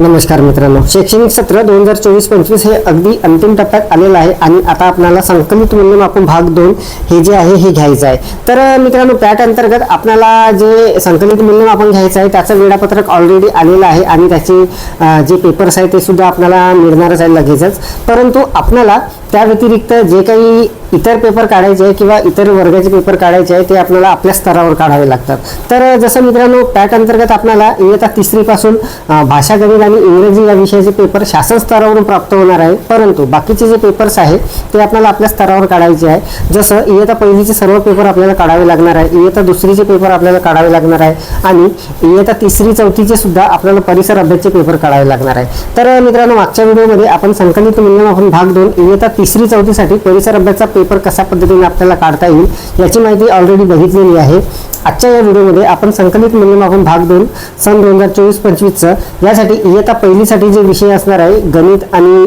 नमस्कार मित्रांनो. शैक्षणिक सत्र दोन हजार चोवीस पंचवीस हे अगदी अंतिम टप्प्यात आलेलं आहे आणि आता आपणाला संकलित मूल्यमापन भाग दोन हे जे आहे हे घ्यायचं आहे. तर मित्रांनो पॅट अंतर्गत आपणाला जे संकलित मूल्यमापन घ्यायचं आहे त्याचं वेळापत्रक ऑलरेडी आलेलं आहे आणि त्याचे जे पेपर्स आहे ते सुद्धा आपल्याला मिळणारच आहे लगेचच. परंतु आपणाला त्या व्यतिरिक्त जे काही इतर पेपर काढायचे आहे किंवा इतर वर्गाचे पेपर काढायचे आहे ते आपल्याला आपल्या स्तरावर काढावे लागतात. तर जसं मित्रांनो पॅट अंतर्गत आपल्याला इयत्ता तिसरीपासून भाषा गणित आणि इंग्रजी या विषयाचे पेपर शासन स्तरावरून प्राप्त होणार आहे. परंतु बाकीचे जे पेपर्स आहे ते आपल्याला आपल्या स्तरावर काढायचे आहे. जसं इयत्ता पहिलीचे सर्व पेपर आपल्याला काढावे लागणार आहे इयत्ता दुसरीचे पेपर आपल्याला काढावे लागणार आहे आणि इयत्ता तिसरी चौथीचे सुद्धा आपल्याला परिसर अभ्यासचे पेपर काढावे लागणार आहे. तर मित्रांनो मागच्या व्हिडिओमध्ये आपण संकलित मूल्यमापन भाग दोन इयत्ता तिसरी चौथीसाठी परिसर अभ्यासचा पेपर कशा पद्धतीने आपल्याला काढता येईल याची माहिती ऑलरेडी बघितलेली आहे. आजच्या या व्हिडिओमध्ये आपण संकलित मूल्यमापन भाग दोन सन दोन हजार चोवीस पंचवीसचं यासाठी इयत्ता पहिलीसाठी जे विषय असणार आहे गणित आणि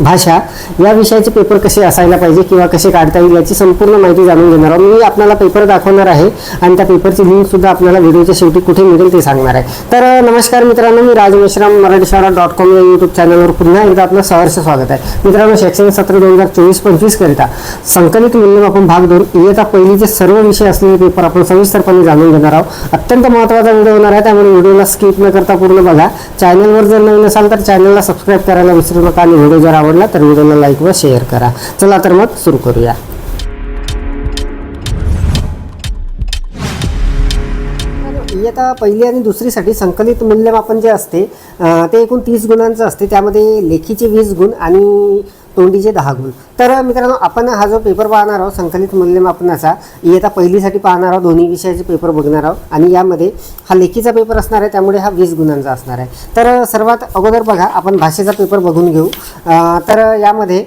भाषा या विषयाचे पेपर कसे असायला पाहिजे किंवा कसे काढता येईल याची संपूर्ण माहिती जाणून घेणार आहोत. मी आपल्याला पेपर दाखवणार आहे आणि त्या पेपरची लिंक सुद्धा आपल्याला व्हिडिओच्या शेवटी कुठे मिळेल ते सांगणार आहे. तर नमस्कार मित्रांनो मी राज मेश्राम मराठी शाळा डॉट कॉम या यूट्यूब चॅनलवर पुन्हा एकदा आपलं सहर्ष स्वागत आहे. मित्रांनो शैक्षणिक सत्र दोन हजार चोवीस पंचवीस करिता संकलित मूल्यमापन भाग दोन इयत्ता पहिलीचे सर्व विषय असलेले पेपर आपण सविस्तरपणे जाणून घेणार आहोत. अत्यंत महत्त्वाचा व्हिडिओ होणार आहे त्यामुळे व्हिडिओला स्किप न करता पूर्ण बघा. चॅनलवर जर नवीन असाल तर चॅनलला सबस्क्राईब करायला विसरू नका आणि व्हिडिओ जर आवडला तर व्हिडिओला लाईक व शेअर करा. चला तर मग सुरू करूया. इयत्ता पहिली आणि दुसरीसाठी संकलित मूल्यमापन जे असते ते एकूण तीस गुणांचं असते. त्यामध्ये लेखीचे वीस गुण आणि तोंडीचे दहा गुण तर मित्रांनो आपण हा जो पेपर पाहणार आहोत संकलित मूल्यमापनाचा इयत्ता पहिलीसाठी पाहणार आहोत दोन्ही विषयाचे पेपर बघणार आहोत. आणि यामध्ये हा लेखीचा पेपर असणार आहे त्यामुळे हा वीस गुणांचा असणार आहे. तर सर्वात अगोदर बघा आपण भाषेचा पेपर बघून घेऊ. तर यामध्ये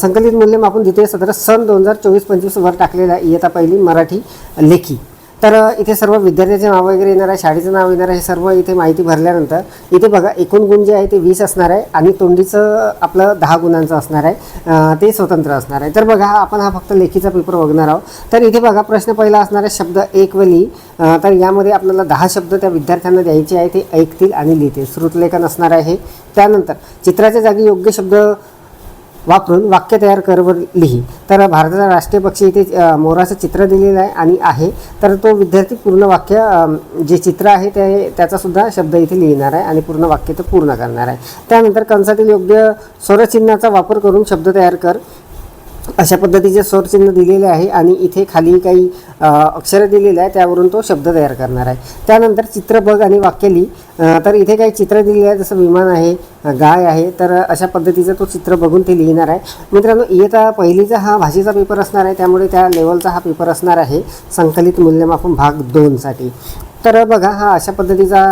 संकलित मूल्यमापन द्वितीय सत्र सन दोन हजार चोवीस पंचवीस वर टाकलेला आहे इयत्ता पहिली मराठी लेखी. तर इथे सर्व विद्यार्थ्याचे नाव वगैरे येणार आहे शाळेचं नाव येणार आहे हे सर्व इथे माहिती भरल्यानंतर इथे बघा एकूण गुण जे आहे ते वीस असणार आहे आणि तोंडीचं आपलं दहा गुणांचं असणार आहे ते स्वतंत्र असणार आहे. तर बघा आपण हा फक्त लेखीचा पेपर बघणार आहोत. तर इथे बघा प्रश्न पहिला असणार आहे शब्द एक व लिही तर यामध्ये आपल्याला दहा शब्द त्या विद्यार्थ्यांना द्यायचे आहे ते ऐकतील आणि लिहितील. श्रुतलेखन असणार आहे त्यानंतर चित्राच्या जागी योग्य शब्द वापरून वाक्य तयार कर लिही. तर भारताचा राष्ट्रीय पक्षी इथे मोराचं चित्र दिलेलं आहे आणि आहे. तर तो विद्यार्थी पूर्ण वाक्य जे चित्र आहे ते त्याचासुद्धा शब्द इथे लिहिणार आहे आणि पूर्ण वाक्य ते पूर्ण करणार आहे. त्यानंतर कंसातील योग्य स्वरचिन्हाचा वापर करून शब्द तयार कर. अशा पद्धतीचे स्वरचिन्ह दिलेले आहे आणि इथे खाली काही अक्षरं दिलेले आहे त्यावरून तो शब्द तयार करणार आहे. त्यानंतर चित्र बघ आणि वाक्य लिही. तर इथे काही चित्र दिलेले आहे जसं विमान आहे गाय आहे तर अशा पद्धतीचं तो चित्र बघून ते लिहिणार आहे. मित्रांनो इयता पहिलीचा हा भाषेचा पेपर असणार आहे त्यामुळे त्या लेवलचा हा पेपर असणार आहे संकलित मूल्यमापन भाग दोनसाठी. तर बघा हा अशा पद्धतीचा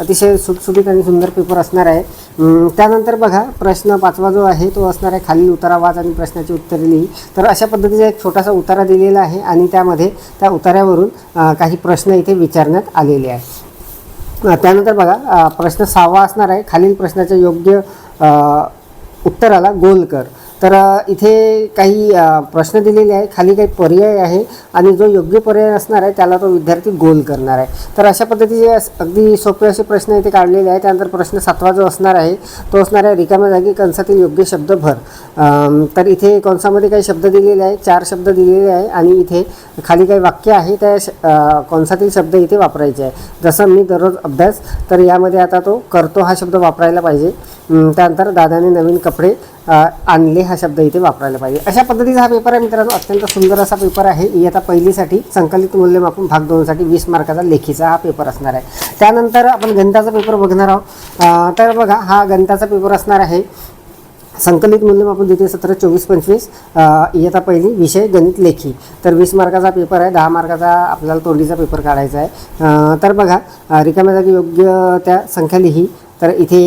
अतिशय सुटसुटीत आणि सुंदर पेपर असणार आहे. त्यानंतर बघा प्रश्न पाचवा जो आहे तो असणार आहे खालील उतारावाच आणि प्रश्नाची उत्तरे लिही. तर अशा पद्धतीचा एक छोटासा उतारा दिलेला आहे आणि त्यामध्ये त्या उतार्यावरून काही प्रश्न इथे विचारण्यात आलेले आहे त्यानंतर बघा प्रश्न सहावा असणार आहे. खालील प्रश्नाच्या योग्य उत्तराला गोल कर. तर इथे काही प्रश्न दिलेले आहे खाली काही पर्याय आहे आणि जो योग्य पर्याय असणार आहे त्याला तो विद्यार्थी गोल करणार आहे. तर अशा पद्धतीचे अगदी सोपे असे प्रश्न इथे काढलेले आहे त्यानंतर प्रश्न सातवा जो असणार आहे तो असणार आहे रिकाम्या जागी कंसातील योग्य शब्द भर. तर इथे कंसामध्ये काही शब्द दिलेले आहे चार शब्द दिलेले आहे आणि इथे खाली काही वाक्य आहे त्या श कंसातील शब्द इथे वापरायचे आहे जसं मी दररोज अभ्यास तर यामध्ये आता तो करतो हा शब्द वापरायला पाहिजे. त्यानंतर दादाने नवीन कपडे आणले हा शब्द इथे वापरायला पाहिजे. अशा पद्धतीचा हा पेपर आहे मित्रांनो. अत्यंत सुंदर असा पेपर आहे. इयत्ता पहिलीसाठी संकलित मूल्यमापन भाग दोनसाठी वीस मार्काचा लेखीचा हा पेपर असणार आहे. त्यानंतर आपण गणिताचा पेपर बघणार आहोत. तर बघा हा गणिताचा पेपर असणार आहे. संकलित मूल्यमापन द्वितीय सत्र चोवीस पंचवीस. इयता इयत्ता पहिली विषय गणित लेखी. तर वीस मार्काचा पेपर आहे. दहा मार्काचा आपल्याला तोंडीचा पेपर काढायचा आहे. तर बघा रिकाम्या जागी योग्य त्या संख्या लिही. तर इथे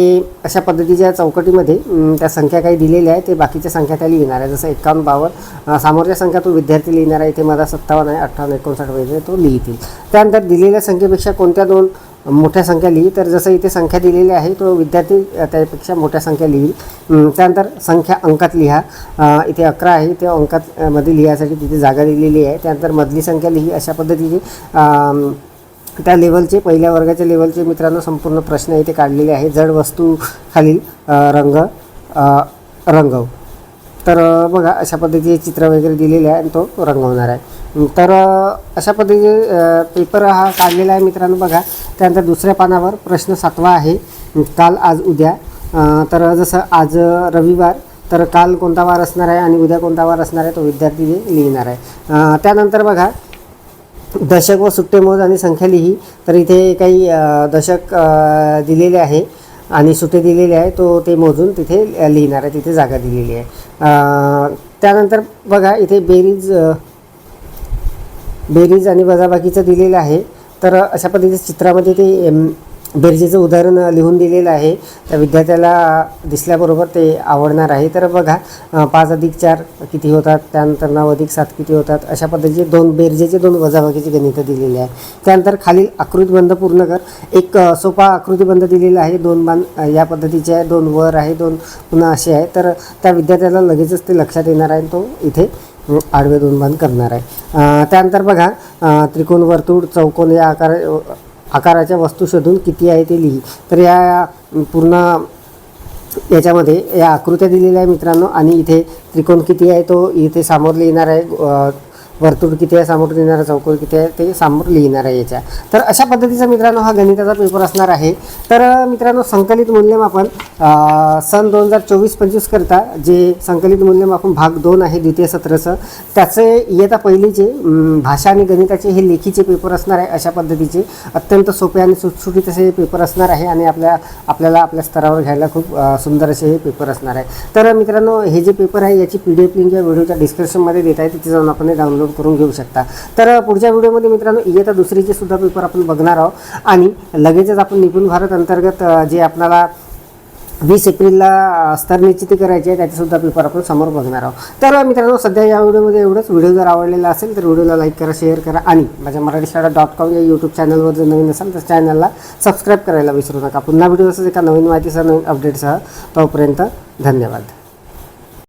अशा पद्धतीच्या चौकटीमध्ये त्या संख्या काही दिलेल्या आहे ते बाकीच्या संख्या त्या लिहिणार आहे. जसं एकावन्न बावन्न समोरच्या संख्या तो विद्यार्थी लिहिणार आहे. इथे माझा सत्तावन्न आहे अठ्ठावन्न एकोणसाठ वगैरे तो लिहितील. त्यानंतर दिलेल्या संख्येपेक्षा कोणत्या दोन मोठ्या संख्या लिही? तर जसं इथे संख्या दिलेली आहे तो विद्यार्थी त्यापेक्षा मोठ्या संख्या लिहील त्यानंतर संख्या अंकात लिहा. इथे अकरा आहे. ते अंकात मध्ये लिहायसाठी तिथे जागा दिलेली आहे. त्यानंतर मधली संख्या लिही. अशा पद्धतीची त्या लेवलचे पहिल्या वर्गाच्या लेवलचे मित्रांनो संपूर्ण प्रश्न इथे काढलेले आहे जड वस्तू खालील रंग रंगव. तर बघा अशा पद्धतीचे चित्र वगैरे दिलेले आहे आणि तो रंगवणार आहे. तर अशा पद्धतीचे पेपर हा काढलेला आहे मित्रांनो बघा. त्यानंतर दुसऱ्या पानावर प्रश्न सातवा आहे. काल आज उद्या. तर जसं आज रविवार तर काल कोणता वार असणार आहे आणि उद्या कोणता वार असणार आहे तो विद्यार्थी लिहिणार आहे. त्यानंतर बघा दशक व सुट्टे मोज आणि संख्या लिही. तर इथे काही दशक दिलेले आहे आणि सुट्टे दिलेले आहे तो ते मोजून तिथे लिहिणार आहे. तिथे जागा दिलेली आहे. त्यानंतर बघा इथे बेरीज बेरीज आणि वजाबाकीचं दिलेलं आहे. तर अशा पद्धतीच्या चित्रामध्ये ते बेरजेचं उदाहरण लिहून दिलेलं आहे. त्या विद्यार्थ्याला दिसल्याबरोबर ते आवडणार आहे. तर बघा पाच अधिक चार किती होतात त्यानंतर नऊ अधिक सात किती होतात अशा पद्धतीचे दोन बेरजेचे दोन वजाबाकीचे गणितं दिलेले आहे. त्यानंतर खालील आकृतीबंध पूर्ण कर. एक सोपा आकृतीबंध दिलेला आहे. दोन बाण या पद्धतीचे आहे. दोन वर आहे दोन पुन्हा असे आहे. तर त्या विद्यार्थ्याला लगेचच ते लक्षात येणार आहे आणि तो इथे आडवे दोन बांध करणार आहे. त्यानंतर बघा त्रिकोण वर्तुळ चौकोन या आकार आकाराच्या वस्तू शोधून किती आहे ते लिही. तर या पूर्ण याच्यामध्ये या आकृत्या दिलेल्या आहे मित्रांनो. आणि इथे त्रिकोण किती आहे तो इथे सामोरले लिहिणार आहे. वर्तुळ किती आहे समोर लिहिणारा आहे चौकोन किती आहे ते समोर लिहिणार आहे याच्या. तर अशा पद्धतीचा मित्रांनो हा गणिताचा पेपर असणार आहे. तर मित्रांनो संकलित मूल्यमापन सन दोन हजार चोवीस पंचवीस करता जे संकलित मूल्यमापन भाग दोन आहे द्वितीय सत्राचं त्याचे इयता पहिलीचे भाषा आणि गणिताचे हे लेखीचे पेपर असणार आहे अशा पद्धतीचे. अत्यंत सोपे आणि सुटसुटीत असे हे पेपर असणार आहे आणि आपल्या आपल्याला आपल्या स्तरावर घ्यायला खूप सुंदर असे हे पेपर असणार आहे. तर मित्रांनो हे जे पेपर आहे याची पी डी एफ लिंक या व्हिडिओच्या डिस्क्रिप्शनमध्ये देत आहे तिथे जाऊन आपण डाउनलोड करून घेऊ शकता. तर पुढच्या व्हिडिओमध्ये मित्रांनो इयत्ता दुसरीचे सुद्धा पेपर आपण बघणार आहोत. आणि लगेचच आपण निपुण भारत अंतर्गत जे आपल्याला वीस एप्रिलला अ, स्तर करायची आहे त्याचेसुद्धा पेपर आपण समोर बघणार आहोत. तर मित्रांनो सध्या या व्हिडिओमध्ये एवढंच. व्हिडिओ जर आवडलेला असेल तर व्हिडिओला लाईक करा शेअर करा आणि माझ्या मराठी शाळा डॉट कॉम या यूट्यूब चॅनलवर जर नवीन असाल तर चॅनलला सबस्क्राईब करायला विसरू नका. पुन्हा व्हिडिओ असेल एका नवीन माहितीसह नवीन अपडेटसह तोपर्यंत धन्यवाद.